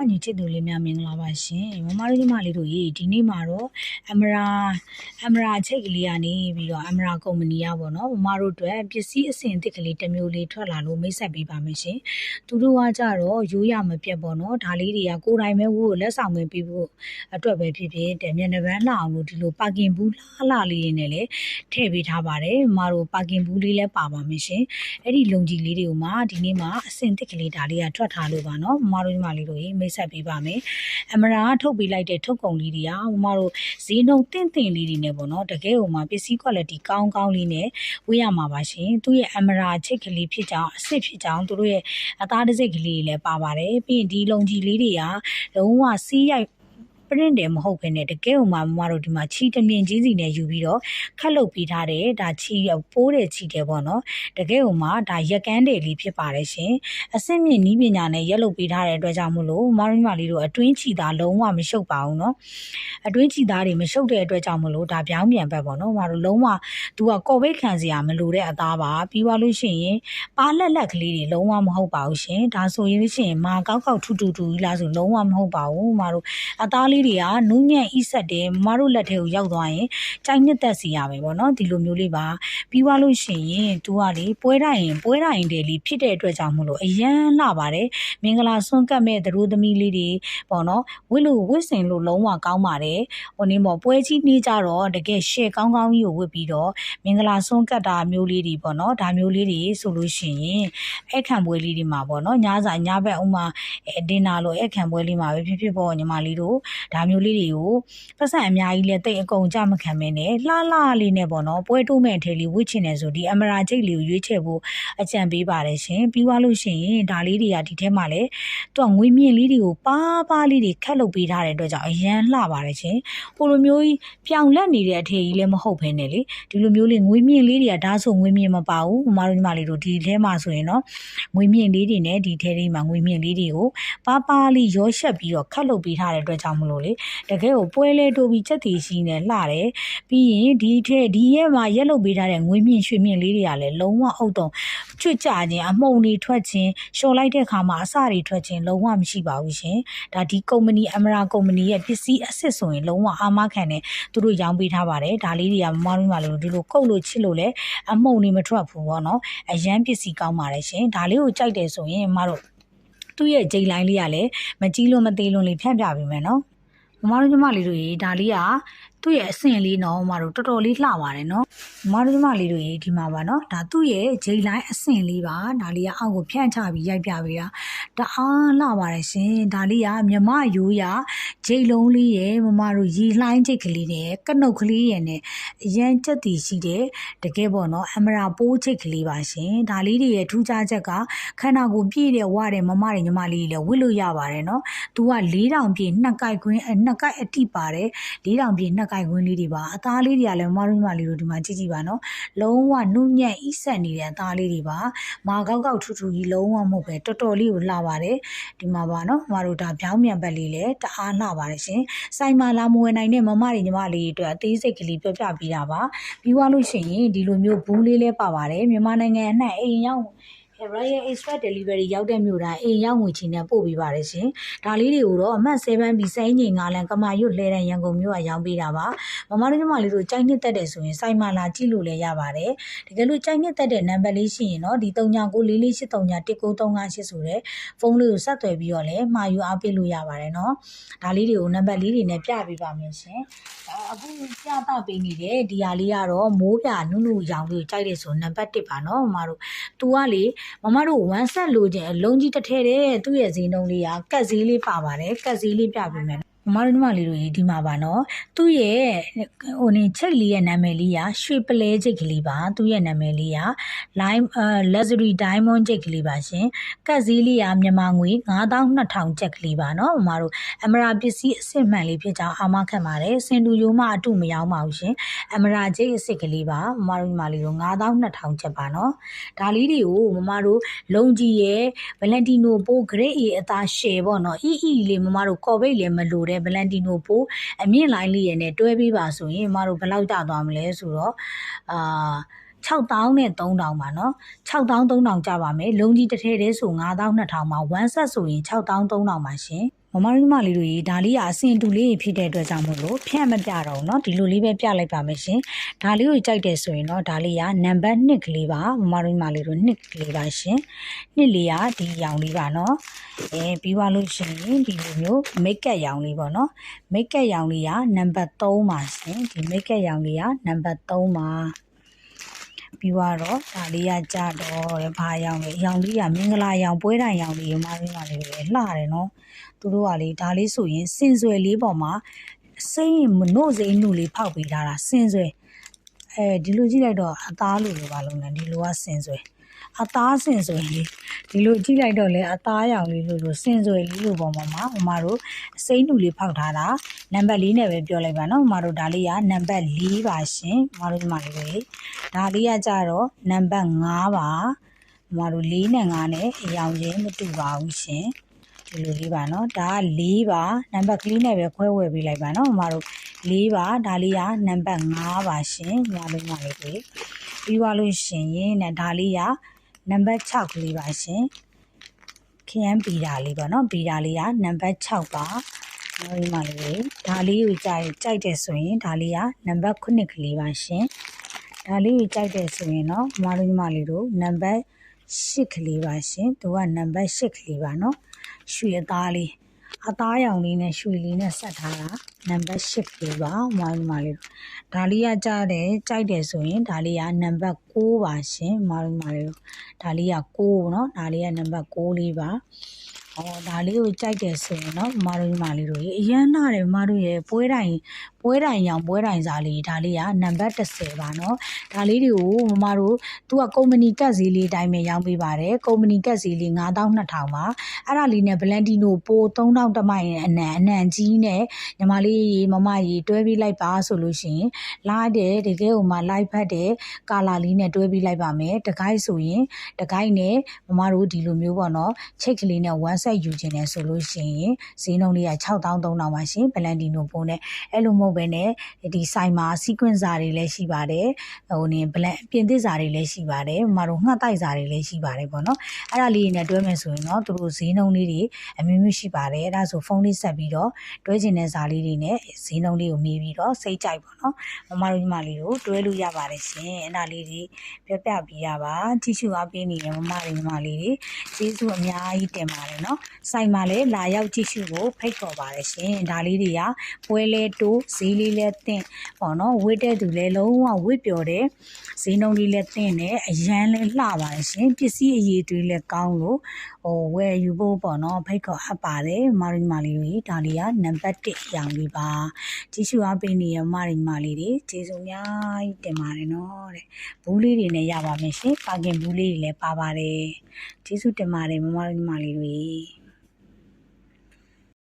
အညီချစ်သူလေးများမင်္ဂလာပါရှင်မမတို့ညီမလေးတို့ရေဒီနေ့မှာတော့အမရာအမရာအချိတ်ကလေးကနေပြီးတော့အမရာကုမ္ပဏီကပေါ့နော်မမတို့အတွက်ပစ္စည်းအစင်အသစ်ကလေးတစ်မျိုးလေးထွက်လာလို့မိတ်ဆက်ပေးပါမယ်ရှင်သူတို့ကကြတော့ရိုးရမပြတ်ပေါ့နော်ဒါလေးတွေကကိုယ်တိုင်ပဲဝို့လက်ဆောင်ဝင်ပေးဖို့အတွက်ပဲဖြစ်ဖြစ်တဲ့မျက်နှာပန်းလှအောင်လို့ဒီလိုပါကင်ဘူးလှလှလေးတွေနဲ့လည်းထည့်ပေးထားပါတယ်မမတို့ပါကင်ဘူးလေးလည်းပါပါမယ်ရှင်အဲ့ဒီလုံကြီးလေးတွေကိုမှဒီနေ့မှာအစင်အသစ်ကလေးဒါလေးကထွက်ထားလို့ပါနော်မမတို့ညီမလေးတို့ရေမိတ်ဆက်ပေးပါမယ်အမရာထုတ်ပေးလိုက်တဲ့ထုတ်ကုန်လေးတွေကမမတို့ဈေးနှုန်းတင့်တင့်လေးတွေနဲ့ပေါ့နော်တကယ်ဟိုမှာပစ္စည်း quality ကောင်းကောင်းလေးနဲ့ဝေးရမှာပါရှင်သူ့ရဲ့အမရာချိတ်ကလေးဖြစ်ကြောင်းအစ်စ်ဖြစ်ကြောင်းသူတို့ရဲ့အသားတစ်စိတ်ကလေးလည်းပါပါတယ်ပြီးရင်ဒီလုံကြီးလေးတွေကလုံးဝစီးရိုက် print တယ်မဟုတ်ဘဲနဲ့တကယ်ဟိုမှာမမတို့ဒီမှာချီတမြင့်ကြီးစီနဲ့ယူပြီးတော့ခတ်လုပ်ပေးထားတယ်ဒါချီပိုးတယ်ချီတယ်ပေါ့နော်တကယ်ဟိုမှာဒါရက်ကန်းတယ်လေးဖြစ်ပါတယ်ရှင်အစစ်မြင့်နီးပညာနဲ့ရက်လုပ်ပေးထားတဲ့အတွက်ကြောင့်မို့လို့မမမလေးတို့အတွင်းချီသားလုံးဝမရှုပ်ပါဘူးနော်အတွင်းချီသားတွေမရှုပ်တဲ့အတွက်ကြောင့်မို့လို့ဒါပြောင်းပြန်ဘက်ပေါ့နော်မမတို့လုံးဝသူကကော်ဘိတ်ခံစရာမလိုတဲ့အသားပါပြီးသွားလို့ရှိရင်ပါလက်လက်ကလေးတွေလုံးဝမဟုတ်ပါဘူးရှင်ဒါဆိုရင်ရှင်မာကောက်ကောက်ထူထူထူကြီးလားဆိုလုံးဝမဟုတ်ပါဘူးမမတို့အသားလေးတွေကနူးညံ့ဤဆက်တယ်မမတို့လက်ထဲကိုရောက်သွားရင်ကြိုက်နှစ်သက်စီရမယ်ပေါ့နော်ဒီလိုမျိုးလေးပါ ပြီးသွားလို့ရှိရင်သူကလေပွဲတိုင်းရင်ပွဲတိုင်းတယ်လीဖြစ်တဲ့အတွက်ကြောင့်မို့လို့အရန်လှပါတယ်မင်္ဂလာဆွန့်ကပ်မဲ့သတို့သမီးလေးတွေပေါ့နော်ဝစ်လို့ဝစ်စင်လို့လုံးဝကောင်းပါတယ်ဟိုနေမော်ပွဲကြီးနေကြတော့တကယ်ရှေ့ကောင်းကောင်းကြီးကိုဝစ်ပြီးတော့မင်္ဂလာဆွန့်ကပ်တာမျိုးလေးတွေပေါ့နော်ဒါမျိုးလေးတွေဆိုလို့ရှိရင်အဲ့ခံပွဲလေးတွေမှာပေါ့နော်ညစာညဘက်ဥမာဒင်နာလို့အဲ့ခံပွဲလေးမှာပဲဖြစ်ဖြစ်ပေါ့ညီမလေးတို့ဒါမျိုးလေးတွေကိုပတ်စံအများကြီးလဲတိတ်အကုန်ကြမခံမင်းနဲ့လှလှလေးနဲ့ပေါ့နော်ပွဲတိုးမဲ့ထဲလေးဝစ်ချင်တယ်ဆိုဒီအမရာချိတ်လေးကိုရွေးချယ်ဖို့အကြံပေးပါတယ်ရှင်ပြီးသွားလို့ရှိရင်ဒါလေးတွေကဒီထဲမှာလဲသူကငွေမြင့်လေးတွေကိုပါပါလေးတွေခက်လုပ်ပေးထားတဲ့အတွက်ကြောင့်အရန်လှပါတယ်ရှင်ဟိုလိုမျိုးကြီးပြောင်လက်နေတဲ့အထည်ကြီးလည်းမဟုတ်ဘဲနဲ့လေဒီလိုမျိုးလေးငွေမြင့်လေးတွေကဒါဆိုငွေမြင့်မပါဘူးမမတို့ညီမလေးတို့ဒီထဲမှာဆိုရင်တော့ငွေမြင့်လေးတွေနဲ့ဒီထဲလေးမှာငွေမြင့်လေးတွေကိုပါပါလေးရောရှက်ပြီးတော့ခက်လုပ်ပေးထားတဲ့အတွက်ကြောင့်မလို့လေတကယ်ကိုပွဲလဲတိုးပြီးချက်တီရှိနေလှတယ်ပြီးရင်ဒီထဲဒီရဲ့မှာရက်လုပ်ပေးထားတဲ့ငွေမြင့်ရွှေမြင့်လေးတွေကလည်းလုံးဝအုတ်တုံချွတ်ကြခြင်းအမှုန်တွေထွက်ခြင်းလျှော်လိုက်တဲ့ခါမှာအစတွေထွက်ခြင်းလုံးဝမရှိပါဘူးရှင်ဒါဒီကုမ္ပဏီအမရာကုမ္ပဏီရဲ့ပစ္စည်းအစ်စ်ဆိုရင်လုံးဝအာမခံတယ်သူတို့ရောင်းပေးထားပါတယ်ဒါလေးတွေကမမတို့မှလို့ဒီလိုကုတ်လို့ချစ်လို့လဲအမှုန်တွေမထွက်ဘူးပေါ့နော်အရန်ပစ္စည်းကောင်းပါတယ်ရှင်ဒါလေးကိုကြိုက်တယ်ဆိုရင်မတို့သူ့ရဲ့ဂျိတ်လိုင်းလေးကလည်းမကြီးလို့မသေးလို့လေးဖြန့်ပြပေးမယ်နော်မမတို့ညီမလေးတို့ရေဒါလေးကသူ့ရဲ့အဆင့်လေးနော်မမတို့တော်တော်လေးလှပါတယ်နော်မမတို့ညီမလေးတို့ရေဒီမှာပါနော်ဒါသူ့ရဲ့ဂျိတ်လိုင်းအဆင့်လေးပါဒါလေးကအောက်ကိုဖြန့်ချပြီးရိုက်ပြပေးတာတအားလှပါတယ်ရှင်ဒါလေးကမြမရိုးရဂျိတ်လုံးလေးရဲ့မမတို့ရီလှိုင်းဂျိတ်ကလေးနဲ့ကနုတ်ကလေးရဲ့နဲ့အရန်ကြက်တီရှိတဲ့တကယ်ပေါ့နော်အမရာပိုးဂျိတ်ကလေးပါရှင်ဒါလေးတွေရဲ့ထူးခြားချက်ကခန္ဓာကိုယ်ပြည့်တဲ့ဝတဲ့မမတွေညီမလေးတွေလည်းဝစ်လို့ရပါတယ်နော်သူက၄တောင်ပြည့်နှစ်ကိုက်ခွင်းနှစ်ကိုက်အတိပါတယ်၄တောင်ပြည့်နှစ်ကိုက်ခွင်းလေးတွေပါအသားလေးတွေကလည်းမမတို့ညီမလေးတို့ဒီမှာကြည့်ကြည့်ပါနော်လုံးဝနုညံ့ဤဆက်နေတဲ့အသားလေးတွေပါမာကောက်ကောက်ထူထူကြီးလုံးဝမဟုတ်ပဲတော်တော်လေးကိုလှပါတယ်ဒီမှာပါနော်မမတို့ဒါပြောင်းမြန်ဘက်လေးလည်းတအားလှပါတယ်ရှင်ဆိုင်မာလာမဝယ်နိုင်တဲ့မမတွေညီမလေးတွေအတွက်အသေးစိတ်ကလေးပြောပြပေးတာပါပြီးသွားလို့ရှိရင်ဒီလိုမျိုးဘူးလေးလည်းပါပါတယ်မြန်မာနိုင်ငံအနှံ့အိမ်ရောက် Royal Express Delivery ရောက်တဲ့မြို့တိုင်းအိမ်ရောက်ငွေချင်းနဲ့ပို့ပေးပါတယ်ရှင်။ဒါလေးတွေကိုတော့အမှတ်7 B စိန်ငိန်ငါလန်ကမာရွတ်လှဲတဲ့ရန်ကုန်မြို့ကရောင်းပေးတာပါ။မမတို့ညီမလေးတို့ကြိုက်နှစ်သက်တယ်ဆိုရင်စိုက်မလာကြည့်လို့လည်းရပါတယ်။တကယ်လို့ကြိုက်နှစ်သက်တဲ့နံပါတ်လေးရှိရင်တော့ဒီ3994483938ဆိုတဲ့ဖုန်းလေးကိုဆက်သွယ်ပြီးတော့လည်းမှာယူအားပေးလို့ရပါတယ်နော်။ဒါလေးတွေကိုနံပါတ်လေးတွေနဲ့ပြပေးပါမယ်ရှင်။အခုပြသပေးနေတဲ့ဒီဟာလေးကတော့မိုးပြနုနုရောင်လေးကိုကြိုက်တယ်ဆိုနံပါတ်1ပါနော်မမတို့။ तू ကလေမမတို့ဝမ်းဆက်လိုချင်အလုံးကြီးတစ်ထဲတဲ့သူ့ရဲ့ဈေးနှုန်းလေးကကတ်ဈေးလေးပါပါတယ်ကတ်ဈေးလေးပြပေးမယ် မမတို့ညီမလေးတို့ဒီမှာပါနော်သူ့ရဲ့ဟိုနေချိတ်လေးရဲ့နာမည်လေးကရွှေပလဲချိတ်ကလေးပါသူ့ရဲ့နာမည်လေးက lime luxury diamond ချိတ်ကလေးပါရှင်ကတ်ဈေးလေးကမြန်မာငွေ9200ကျပ်ကလေးပါနော်မမတို့အမရာပစ္စည်းအစစ်မှန်လေးဖြစ်ကြောင်းအာမခံပါတယ်စင်တူယိုမအတုမရောက်ပါဘူးရှင်အမရာချိတ်အစစ်ကလေးပါမမတို့ညီမလေးတို့9200ကျပ်ပါနော်ဒါလေးတွေကိုမမတို့လုံကြီးရဲ့ဗလန်တီနိုပိုး grade A အသားရှယ်ပေါ့နော်အီအီလေးမမတို့ကော်ဘိတ်လည်းမလိုတဲ့ဗလန်တီနိုပိုအမြင့်လိုင်းလေးရနဲ့တွဲပြီးပါဆိုရင်မတို့ဘယ်လောက်ကျသွားမလဲဆိုတော့အာ6000နဲ့3000ပါနော်6000 3000ကျပါမယ်လုံကြီးတစ်ထည့်တည်းဆို9000 2000ပါ1ဆက်ဆိုရင်6000 3000ပါရှင် မ မတို့ညီမလေးတို့ရေဒါလေးကအစင်တူလေးဖြစ်တဲ့အတွက်ကြောင့်မို့လို့ဖြန့်မပြတော့ဘူးเนาะဒီလိုလေးပဲပြလိုက်ပါမယ်ရှင်ဒါလေးကိုကြိုက်တယ်ဆိုရင်တော့ဒါလေးကနံပါတ်1ကလေးပါမမတို့ညီမလေးတို့2ကလေးပါရှင်2လေးကဒီရောင်လေးပါเนาะအဲပြီးသွားလို့ရှိရင်ဒီလိုမျိုးမိတ်ကပ်ရောင်လေးပေါ့เนาะမိတ်ကပ်ရောင်လေးကနံပါတ်3ပါရှင်ဒီမိတ်ကပ်ရောင်လေးကနံပါတ်3ပါ ပြီးတော့ဒါလေးကကြတော့တဲ့ဘာရောင်လဲရောင်လေးကမင်္ဂလာရောင်ပွဲတိုင်ရောင်လေးရောမရင်းပါလေလှတယ်နော် သူတို့ကလေဒါလေးဆိုရင်စင်ဆွယ်လေးပေါ်မှာစိမ့်မနို့စိမ့်နုလေးဖောက်ပေးထားတာစင်ဆွယ်အဲဒီလိုကြည့်လိုက်တော့အသားလိုလိုပါလုံးနဲ့ဒီလိုကစင်ဆွယ်အသားစင်ဆွယ်လေးဒီလိုကြည့်လိုက်တော့လေအသားရောင်လေးလိုလိုစင်ဆွယ်လေးလိုပေါ်မှာမမမတို့စိမ့်နုလေးဖောက်ထားတာနံပါတ်၄နဲ့ပဲပြောလိုက်ပါနော်မမတို့ဒါလေးကနံပါတ်၄ပါရှင်မမတို့ဒီမှာလေးပဲဒါလေးကကြတော့နံပါတ်5ပါမတို့4နဲ့5နဲ့အရောင်ချင်းမတူပါဘူးရှင် ဒီလိုလေးပါနော်ဒါက၄ပါနံပါတ်ကလေးနဲ့ပဲခွဲဝယ်ပေးလိုက်ပါနော်မမတို့၄ပါဒါလေးကနံပါတ်5ပါရှင်ညာလုံးရလေးတွေပြီးွားလို့ရှင်ရင်နဲ့ဒါလေးကနံပါတ်6ကလေးပါရှင်ခရမ်းပီတာလေးပေါ့နော်ပီတာလေးကနံပါတ်6ပါနော်ဒီမှာလေးဒါလေးကိုကြိုက်ကြိုက်တယ်ဆိုရင်ဒါလေးကနံပါတ်9ကလေးပါရှင်ဒါလေးကိုကြိုက်တယ်ဆိုရင်တော့မမတို့ညီမလေးတို့နံပါတ် 8ကလေးပါရှင်သူကနံပါတ်8ကလေးပါเนาะရွှေအသားလေးအသားရောင်လေးနဲ့ရွှေလေးနဲ့ဆက်ထားတာနံပါတ်8ကလေးပါမမတို့ညီမလေးတို့ဒါလေးကကြားတယ်ကြိုက်တယ်ဆိုရင်ဒါလေးကနံပါတ်6ပါရှင်မမတို့ညီမလေးတို့ဒါလေးက6เนาะဒါလေးကနံပါတ်6လေးပါဟောဒါလေးကိုကြိုက်တယ်ဆိုရင်တော့မမတို့ညီမလေးတို့ရေအရန်နာတယ်မမတို့ရဲ့ပွဲတိုင် ပွဲတိုင်ရောင်ပွဲတိုင်စာလေးဒါလေးကနံပါတ်30ပါနော်ဒါလေးတွေကိုမမတို့သူကကုမ္ပဏီကတ်ဈေးလေးတိုင်းပဲရောင်းပေးပါတယ်ကုမ္ပဏီကတ်ဈေးလေး9200ပါအဲ့ဒါလေးနဲ့ဘလန်တီနိုပို3000တမိုင်အနံအနံကြီးနဲ့ညီမလေးရေမမရေတွဲပြီးလိုက်ပါဆိုလို့ရှိရင်လာတယ်တကယ်ဟိုမှာလိုက်ဖတ်တယ်ကာလာလေးနဲ့တွဲပြီးလိုက်ပါမယ်တကိုက်ဆိုရင်တကိုက်နဲ့မမတို့ဒီလိုမျိုးပေါ့နော်ချိတ်ကလေးနဲ့ဝမ်းဆက်ယူခြင်းနဲ့ဆိုလို့ရှိရင်ဈေးနှုန်းလေးက6300ပါရှင်ဘလန်တီနိုပိုနဲ့အဲ့လိုမဟုတ်ဘဲနဲ့ဒီဆိုင်မှာ sequence စာတွေလည်းရှိပါတယ်ဟိုနေဘလန်ပြင်သစ်စာတွေလည်းရှိပါတယ်မမတို့ငှက်တိုက်စာတွေလည်းရှိပါတယ်ပေါ့နော်အဲ့ဒါလေးတွေနဲ့တွဲမယ်ဆိုရင်တော့သူတို့ဈေးနှုန်းလေးတွေအမျိုးမျိုးရှိပါတယ်အဲ့ဒါဆိုဖုန်းလေးဆက်ပြီးတော့တွဲချင်တဲ့စာလေးတွေနဲ့ဈေးနှုန်းလေးကိုမြည်ပြီးတော့စိတ်ကြိုက်ပေါ့နော်မမတို့ညီမလေးကိုတွဲလို့ရပါတယ်ရှင်အဲ့ဒါလေးတွေပြပြပေးရပါကြည့်ရှုအားပေးနေတဲ့မမတွေညီမလေးတွေကျေးဇူးအများကြီးတင်ပါတယ်နော်ဆိုင်မှာလည်းလာရောက်ကြည့်ရှုဖို့ဖိတ်ခေါ်ပါတယ်ရှင်ဒါလေးတွေကပွဲလဲတိုးဈေးလေးလဲတင့်ပေါ့နော်ဝစ်တဲ့သူလဲလုံးဝဝစ်ပျော်တဲ့ဈေးနှုန်းလေးလဲတင့်တယ်အရန်လဲလှပါတယ်ရှင်ပစ္စည်းအရေးတွေလဲကောင်းလို့ဟိုဝယ်ယူဖို့ပေါ့နော်ဖိတ်ခေါ်အပ်ပါတယ်မမတို့ညီမလေးတွေဒါလေးကနံပါတ်1အရောင်လေးပါကြည့်ရှုအားပေးနေရမမတို့ညီမလေးတွေကျေးဇူးအများကြီးတင်ပါတယ်နော်တဲ့ဘူးလေးတွေနဲ့ရပါမယ်ရှင်ပါကင်ဘူးလေးတွေလည်းပါပါတယ်ကျေးဇူးတင်ပါတယ်မမတို့ညီမလေးတွေ